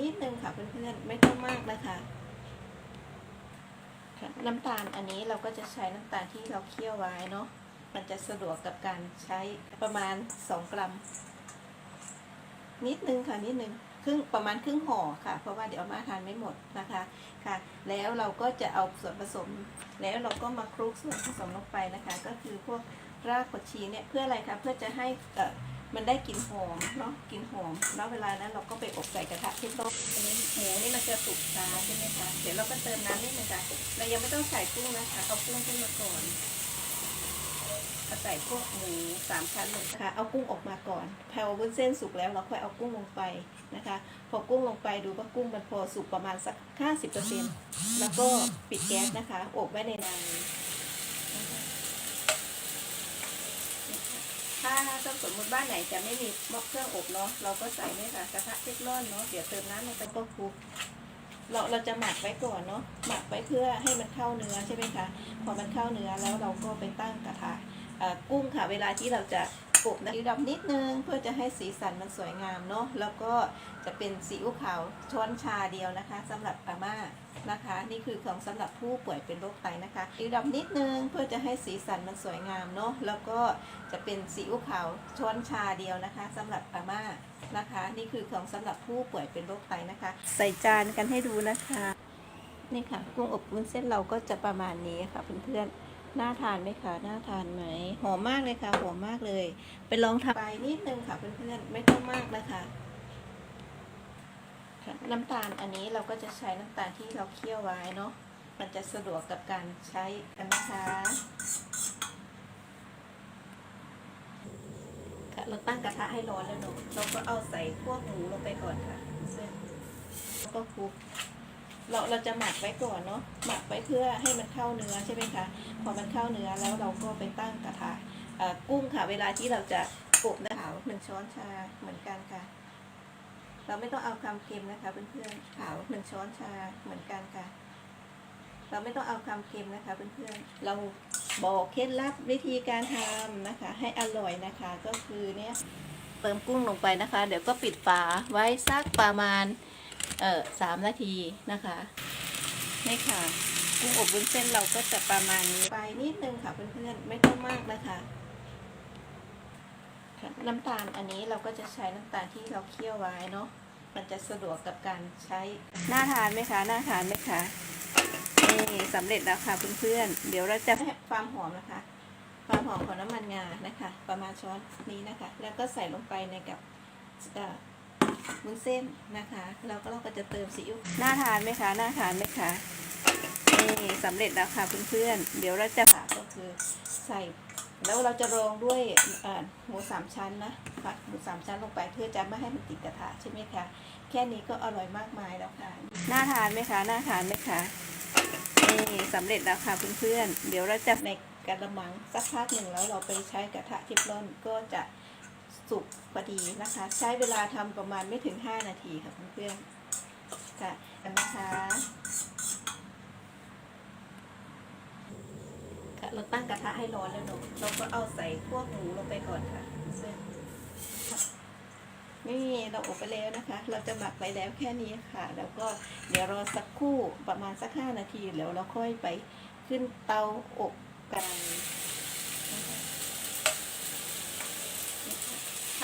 นิดนึงค่ะเพื่อนๆ ไม่ต้องมากนะคะน้ำตาลอันนี้เราก็จะใช้น้ำตาลที่เราเคี่ยวไว้เนาะ มันจะสะดวกกับการใช้ประมาณ 2 กรัม นิดนึงค่ะนิดนึงครึ่งประมาณครึ่งห่อค่ะ เพราะว่าเดี๋ยวอามาทานไม่หมดนะคะค่ะ แล้วเราก็จะเอาส่วนผสม แล้วเราก็มาคลุกส่วนผสมลงไปนะคะ ก็คือพวกรากผักชีเนี่ยเพื่ออะไรคะเพื่อจะให้ มันได้กลิ่นหอมเนาะกลิ่นหอมแล้วเวลานั้นเราก็ไปอบใส่กระทะที่โต๊ะอันนี้หมูนี่มันจะสุกช้าใช่ไหมคะเดี๋ยวเราก็เติมน้ำนิดนึงค่ะเรายังไม่ต้องใส่กุ้งนะคะเอากุ้งขึ้นมาก่อนเอาใส่พวกหมูสามชั้นลงค่ะเอากุ้งออกมาก่อนพอวุ้นเส้นสุกแล้วเราค่อยเอากุ้งลงไปนะคะ พอกุ้งลงไปดูว่ากุ้งมันพอสุกประมาณสัก 50%แล้วก็ปิดแก๊สนะคะอบไว้ในนาน ถ้าถ้าสมมติบ้านไหนจะไม่มีหม้อเครื่องอบเนาะเราก็ใส่เนี่ค่ะกระทะเทฟลอนเนาะเดี๋ยวเติมน้ำลงไปก็คลุกเราเราจะหมักไว้ก่อนเนาะหมักไว้เพื่อให้มันเข้าเนื้อใช่ไหมคะพอมันเข้าเนื้อแล้วเราก็ไปตั้งกระทะกุ้งค่ะ เวลาที่เราจะ อบนะดำนิดนึงเพื่อจะให้สีสันมันสวยงามเนาะแล้วก็จะเป็นซีอิ๊วขาวช้อนชาเดียวนะคะสำหรับอาม่านะคะ นี่คือของสำหรับผู้ป่วยเป็นโรคไตนะคะซีอิ๊วดำนิดนึงเพื่อจะให้สีสันมันสวยงามเนาะแล้วก็จะเป็นซีอิ๊วขาวช้อนชาเดียวนะคะสำหรับอาม่านะคะ นี่คือของสำหรับผู้ป่วยเป็นโรคไตนะคะ ใส่จานกันให้ดูนะคะนี่ค่ะกุ้งอบวุ้นเส้นเราก็จะประมาณนี้ค่ะเพื่อนๆ น่าทานไหมคะ น่าทานไหม หอมมากเลยค่ะ หอมมากเลย ไปลองทำไปนิดนึงค่ะเพื่อนๆ ไม่ต้องมากนะคะน้ำตาลอันนี้เราก็จะใช้น้ำตาลที่เราเคี่ยวไว้เนาะ มันจะสะดวกกับการใช้กันนะคะค่ะเราตั้งกระทะให้ร้อนแล้วเนาะ เราก็เอาใส่พวกหมูลงไปก่อนค่ะ แล้วก็คลุก เราเราจะหมักไว้ก่อนเนาะหมักไว้เพื่อให้มันเข้าเนื้อใช่ไหมคะพอมันเข้าเนื้อแล้วเราก็ไปตั้งกระทะกุ้งค่ะ เวลาที่เราจะอบนะขาหนึ่งช้อนชาเหมือนกันค่ะ เราไม่ต้องเอาความเค็มนะคะเพื่อนๆขาวหนึ่งช้อนชาเหมือนกันค่ะ เราไม่ต้องเอาความเค็มนะคะเพื่อนๆเราบอกเคล็ดลับวิธีการทำนะคะ ให้อร่อยนะคะก็คือเนี่ยเติมกุ้งลงไปนะคะ เดี๋ยวก็ปิดฝาไว้สักประมาณ เอ่อสามนาทีนะคะนี่ค่ะกุ้งอบวุ้นเส้นเราก็จะประมาณนี้ไปนิดนึงค่ะเพื่อนๆไม่ต้องมากนะคะน้ำตาลอันนี้เราก็จะใช้น้ำตาลที่เราเคี่ยวไว้เนาะมันจะสะดวกกับการใช้น่าทานไหมคะน่าทานไหมคะนี่สำเร็จแล้วค่ะเพื่อนๆเดี๋ยวเราจะความหอมนะคะความหอมของน้ำมันงานะคะ ประมาณช้อนนี้นะคะ แล้วก็ใส่ลงไปในกับ วุ้นเส้นนะคะแล้วก็เราก็จะเติมซีอิ๊วน่าทานไหมคะน่าทานไหมคะนี่สำเร็จแล้วค่ะเพื่อนๆ เดี๋ยวเราจะค่ะก็คือใส่แล้วเราจะรองด้วยเอ่อหมูสามชั้นนะผัดหมูสามชั้นลงไปเพื่อจะไม่ให้มันติดกระทะใช่ไหมคะ แค่นี้ก็อร่อยมากมายแล้วค่ะ น่าทานไหมคะ น่าทานไหมคะนี่สำเร็จแล้วค่ะเพื่อนๆ เดี๋ยวเราจะในกระมังสักพักหนึ่งแล้วเราไปใช้กระทะเทฟลอนก็จะ สุกพอดีนะคะ ใช้เวลาทำประมาณไม่ถึง 5 นาทีค่ะเพื่อนๆค่ะกันนะคะค่ะเราตั้งกระทะให้ร้อนแล้วเนอะเราก็เอาใส่พวกหมูลงไปก่อนค่ะเพื่อนๆค่ะนี่เราอบไปแล้วนะคะ เราจะหมักไปแล้วแค่นี้ค่ะ แล้วก็เดี๋ยวรอสักครู่ประมาณสัก 5 นาทีแล้วเราค่อยไปขึ้นเตาอบกันนะคะ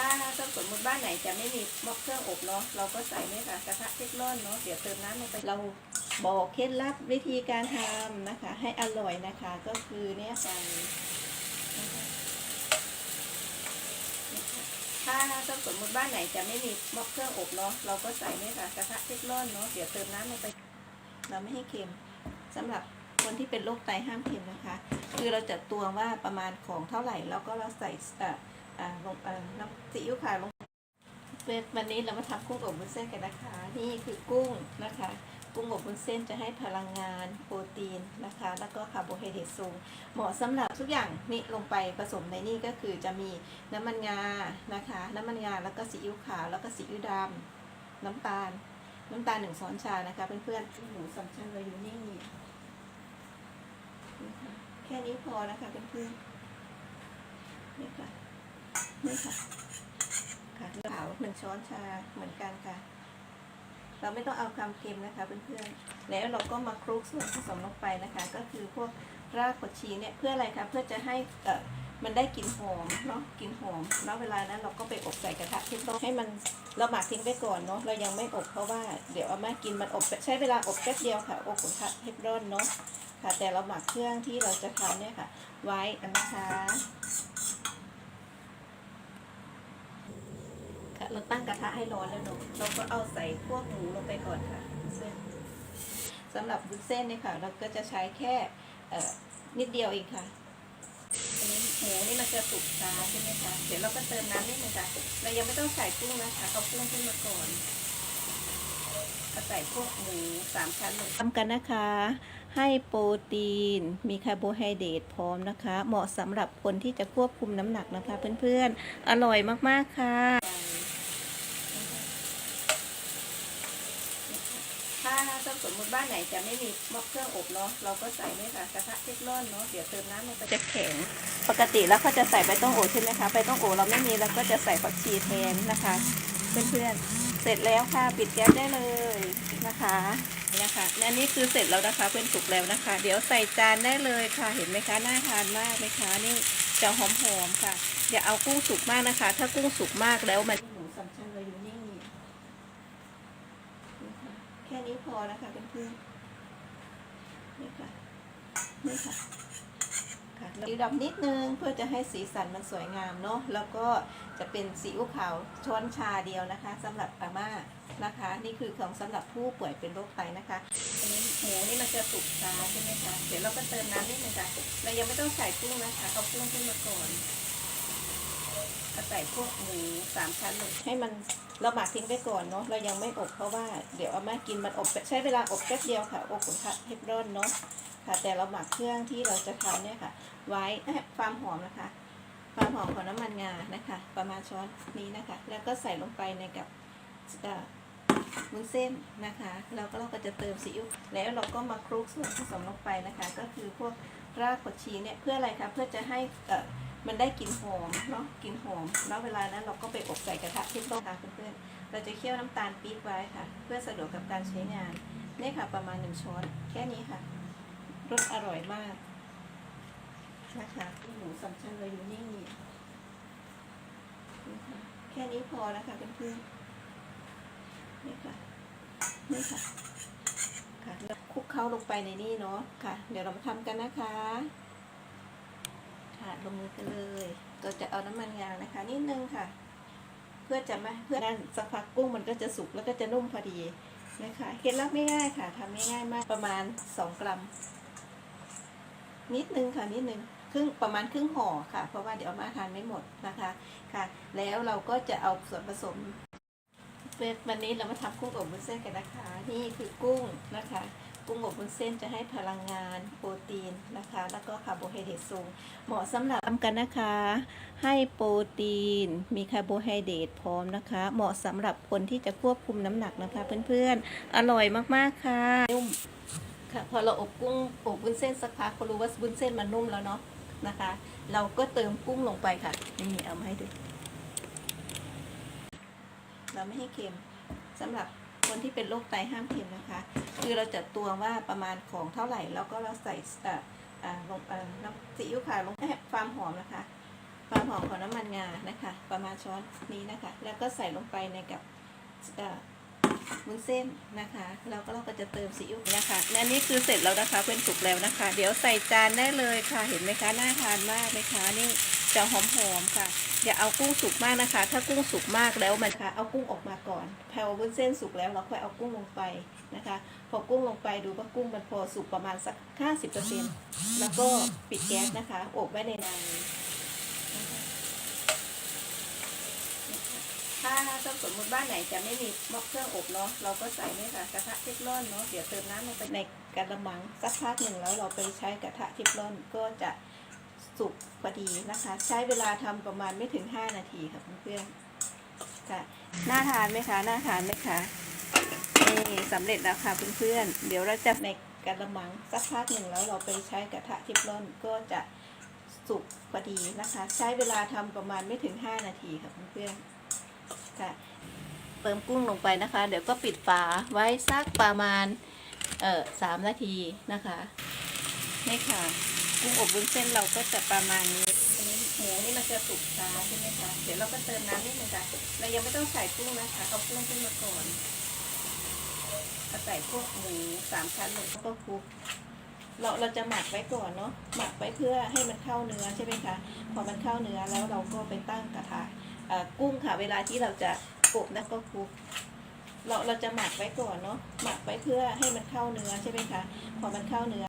ถ้าถ้าสมมติบ้านไหนจะไม่มีหม้อเครื่องอบเนาะเราก็ใส่เนี่ค่ะกระทะเทฟลอนเนาะเดี๋ยวเติมน้ำลงไปเราบอกเคล็ดลับวิธีการทำนะคะ ให้อร่อยนะคะก็คือเนี่ยใส่ถ้าถ้าสมมติบ้านไหนจะไม่มีหม้อเครื่องอบเนาะเราก็ใส่เนี่ค่ะกระทะเทฟลอนเนาะเดี๋ยวเติมน้ำลงไป เราไม่ให้เค็มสำหรับคนที่เป็นโรคไตห้ามเค็มนะคะ คือเราจะตวงว่าประมาณของเท่าไหร่แล้วก็เราใส่ อ่าลงอ่อน้ำซีอิ๊วขาวลงเป็นวันนี้เรามาทำกุ้งอบวุ้นเส้นกันนะคะ นี่คือกุ้งนะคะ กุ้งอบวุ้นเส้นจะให้พลังงาน โปรตีนนะคะ แล้วก็คาร์โบไฮเดรตสูง เหมาะสำหรับทุกอย่างนี่ลงไปผสมในนี่ก็คือจะมีน้ำมันงานะคะ น้ำมันงาแล้วก็ซีอิ๊วขาวแล้วก็ซีอิ๊วดำน้ำตาล น้ำตาลหนึ่งช้อนชานะคะเพื่อนๆหมูสามชั้นเราอยู่นี่แค่นี้พอนะคะเพื่อนๆนี่ค่ะ นี่ค่ะค่ะขาวหนึ่งช้อนชาเหมือนกันค่ะ เราไม่ต้องเอาความเค็มนะคะเพื่อนๆแล้วเราก็มาคลุกส่วนผสมลงไปนะคะ ก็คือพวกรากผักชีเนี่ยเพื่ออะไรคะเพื่อจะให้เอ่อมันได้กลิ่นหอมเนาะกลิ่นหอมแล้วเวลานั้นเราก็ไปอบใส่กระทะที่ต้องให้มันเราหมักทิ้งไปก่อนเนาะเรายังไม่อบเพราะว่าเดี๋ยวเอามากินมันอบใช้เวลาอบแป๊บเดียวค่ะอบกระทะเทฟรอนเนาะค่ะ แต่เราหมักเครื่องที่เราจะทำเนี่ยค่ะ ไว้นะคะ ค่ะ เราตั้งกระทะให้ร้อนแล้วเนอะเราก็เอาใส่พวกหมูลงไปก่อนค่ะเส้นสำหรับวุ้นเส้นเนี่ยค่ะ เราก็จะใช้แค่นิดเดียวเองค่ะอันนี้หมูนี่มันจะสุกช้าใช่ไหมคะเดี๋ยวเราก็เติมน้ำนิดนึงค่ะเรายังไม่ต้องใส่กุ้งนะคะเอากุ้งขึ้นมาก่อนก็ใส่พวกหมูสามชั้นลงทำกันนะคะ ให้โปรตีน มีคาร์โบไฮเดรตพร้อมนะคะ เหมาะสำหรับคนที่จะควบคุมน้ำหนักนะคะเพื่อนๆ อร่อยมากๆค่ะ ถ้าถ้าส มมติบ้านไหนจะไม่มีหม้อเครื่องอบเนาะเราก็ใส่เนี่ยค่ะกระทะเทฟลอนเนาะเดี๋ยวเติมน้ำลงไปจะแข็ง ปกติแล้วเขาจะใส่ใบต้องโอใช่ไหมคะใบต้องโอเราไม่มีเราก็จะใส่ผักชีแทนนะคะ เพื่อนๆ เสร็จแล้วค่ะปิดแก๊สได้เลยนะคะนี่นะคะอันนี้คือเสร็จแล้วนะคะเป็นสุกแล้วนะคะ เดี๋ยวใส่จานได้เลยค่ะ เห็นไหมคะน่าทานมากไหมคะนี่จะหอมๆค่ะอย่าเอากุ้งสุกมากนะคะ ถ้ากุ้งสุกมากแล้วมันหมูสามชั้นเราอยู่นี่นี่ค่ะแค่นี้พอนะคะ เพื่อนนี่ค่ะนี่ค่ะค่ะสีดำนิดนึงเพื่อจะให้สีสันมันสวยงามเนาะแล้วก็จะเป็นซีอิ๊วขาวช้อนชาเดียวนะคะสำหรับอาม่านะคะ นี่คือของสำหรับผู้ป่วยเป็นโรคไตนะคะอันนี้หมูนี่มันจะสุกช้าใช่ไหมคะเดี๋ยวเราก็เติมน้ำนิดนึงค่ะเรายังไม่ต้องใส่กุ้งนะคะเอากุ้งขึ้นมาก่อน ก็ใส่พวกหมูสามชั้นลงให้มันเราหมักทิ้งไปก่อนเนาะเรายังไม่อบเพราะว่าเดี๋ยวเอามากินมันอบใช้เวลาอบแป๊บเดียวค่ะอบกระทะเทฟรอนเนาะค่ะ แต่เราหมักเครื่องที่เราจะทำเนี่ยค่ะ ไว้ความหอมนะคะ ความหอมของน้ำมันงานะคะ ประมาณช้อนนี้นะคะ แล้วก็ใส่ลงไปในกับเอ่อวุ้นเส้นนะคะแล้วก็เราก็จะเติมซีอิ๊วแล้วเราก็มาคลุกส่วนผสมลงไปนะคะ ก็คือพวกรากผักชีเนี่ยเพื่ออะไรคะเพื่อจะให้ มันได้กลิ่นหอมเนาะกลิ่นหอมแล้วเวลานั้นเราก็ไปอบใส่กระทะที่ต้มค่ะเพื่อนๆเราจะเคี่ยวน้ำตาลปี๊บไว้ค่ะ เพื่อสะดวกกับการใช้งานนี่ค่ะประมาณหนึ่งช้อนแค่นี้ค่ะรสอร่อยมากนะคะหมูสามชั้นเราอยู่นี่นี่ค่ะแค่นี้พอนะคะเพื่อนๆนี่ค่ะนี่ค่ะค่ะคลุกเคล้าลงไปในนี่เนาะค่ะ เดี๋ยวเรามาทำกันนะคะ ค่ะลงมือกันเลย เราจะเอาน้ำมันงานะคะนิดนึงค่ะ เพื่อจะไม่เพื่อนั่นสักพักกุ้งมันก็จะสุกแล้วก็จะนุ่มพอดีนะคะเคล็ดลับไม่ง่ายค่ะทำง่ายมากประมาณ 2 กรัม นิดนึงค่ะนิดนึงครึ่งประมาณครึ่งห่อค่ะ เพราะว่าเดี๋ยวมาทานไม่หมดนะคะค่ะ แล้วเราก็จะเอาส่วนผสมวันนี้เรามาทำกุ้งอบวุ้นเส้นกันนะคะ นี่คือกุ้งนะคะ กุ้งอบวุ้นเส้นจะให้พลังงาน โปรตีนนะคะ แล้วก็คาร์โบไฮเดรตสูง เหมาะสำหรับทำกันนะคะ ให้โปรตีน มีคาร์โบไฮเดรตพร้อมนะคะ เหมาะสำหรับคนที่จะควบคุมน้ำหนักนะคะ เพื่อนๆ อร่อยมากๆค่ะนุ่มค่ะพอเราอบกุ้งอบวุ้นเส้นสักพักก็รู้ว่าวุ้นเส้นมันนุ่มแล้วเนาะนะคะ เราก็เติมกุ้งลงไปค่ะนี่เอามาให้ดูเราไม่ให้เค็มสำหรับ คนที่เป็นโรคไตห้ามเค็มนะคะ คือเราจะตวงว่าประมาณของเท่าไหร่ แล้วก็เราใส่เอ่ออ่าลงเอ่อน้ำซีอิ๊วขาวลงให้ความหอมนะคะ ความหอมของน้ำมันงานะคะ ประมาณช้อนนี้นะคะ แล้วก็ใส่ลงไปในกับเอ่อวุ้นเส้นนะคะแล้วก็เราก็จะเติมซีอิ๊วนะคะและนี่คือเสร็จแล้วนะคะเป็นสุกแล้วนะคะ เดี๋ยวใส่จานได้เลยค่ะ เห็นไหมคะน่าทานมากไหมคะนี่จะหอมๆค่ะ อย่าเอากุ้งสุกมากนะคะ ถ้ากุ้งสุกมากแล้วมันคะเอากุ้งออกมาก่อนแผ่ววุ้นเส้นสุกแล้วเราค่อยเอากุ้งลงไปนะคะ พอกุ้งลงไปดูว่ากุ้งมันพอสุกประมาณสัก 50%แล้วก็ปิดแก๊สนะคะ อบไว้ในในนะคะถ้าถ้าสมมติบ้านไหนจะไม่มีหม้อเครื่องอบเนาะเราก็ใส่เนี่ค่ะกระทะเทฟลอนเนาะเดี๋ยวเติมน้ำลงไปในกระมังสักพักหนึ่งแล้วเราไปใช้กระทะเทฟลอนก็จะ สุกพอดีนะคะ ใช้เวลาทำประมาณไม่ถึง 5 นาทีค่ะเพื่อนๆค่ะน่าทานไหมคะน่าทานไหมคะนี่สำเร็จแล้วค่ะเพื่อนๆเดี๋ยวเราจะในกระมังสักพักหนึ่งแล้วเราไปใช้กระทะทิฟลอนก็จะสุกพอดีนะคะ ใช้เวลาทำประมาณไม่ถึง 5 นาทีค่ะเพื่อนๆค่ะเติมกุ้งลงไปนะคะ เดี๋ยวก็ปิดฝาไว้สักประมาณเออสามนาทีนะคะนี่ค่ะ กุ้งอบวุ้นเส้นเราก็จะประมาณนี้อันนี้หมูนี่มันจะสุกช้าใช่ไหมคะ เดี๋ยวเราก็เติมน้ำนิดนึงค่ะ เรายังไม่ต้องใส่กุ้งนะคะ เอากุ้งขึ้นมาก่อนก็ใส่พวกหมูสามชั้นลงแล้วก็คลุก เราเราจะหมักไว้ก่อนเนาะ หมักไว้เพื่อให้มันเข้าเนื้อใช่ไหมคะ พอมันเข้าเนื้อแล้วเราก็ไปตั้งกระทะกุ้งค่ะ เวลาที่เราจะอบแล้วก็คลุกเราเราจะหมักไว้ก่อนเนาะหมักไว้เพื่อให้มันเข้าเนื้อใช่ไหมคะ พอมันเข้าเนื้อ